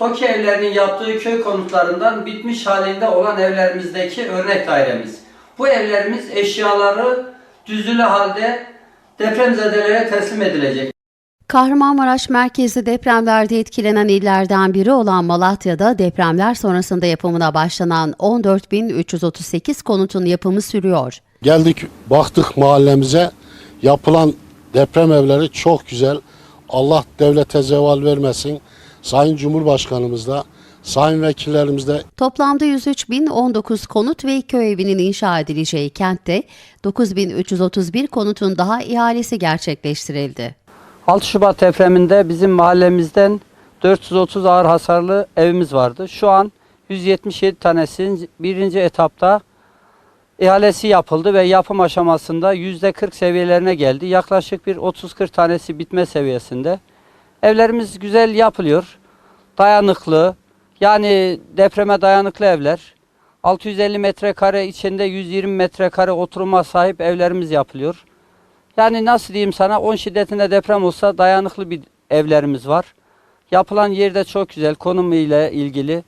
TOKİ evlerinin yaptığı köy konutlarından bitmiş halinde olan evlerimizdeki örnek dairemiz. Bu evlerimiz eşyaları düzülü halde depremzedelere teslim edilecek. Kahramanmaraş merkezli depremlerde etkilenen illerden biri olan Malatya'da depremler sonrasında yapımına başlanan 14.338 konutun yapımı sürüyor. Geldik baktık mahallemize yapılan deprem evleri çok güzel. Allah devlete zeval vermesin. Sayın Cumhurbaşkanımız da, sayın vekillerimiz de Toplamda 103.019 konut ve köy evinin inşa edileceği kentte 9.331 konutun daha ihalesi gerçekleştirildi. 6 Şubat depreminde bizim mahallemizden 430 ağır hasarlı evimiz vardı. Şu an 177 tanesinin birinci etapta ihalesi yapıldı ve yapım aşamasında %40 seviyelerine geldi. Yaklaşık bir 30-40 tanesi bitme seviyesinde. Evlerimiz güzel yapılıyor. Dayanıklı. Yani depreme dayanıklı evler. 650 metrekare içinde 120 metrekare oturuma sahip evlerimiz yapılıyor. Yani nasıl diyeyim sana 10 şiddetinde deprem olsa dayanıklı bir evlerimiz var. Yapılan yerde çok güzel konumu ile ilgili.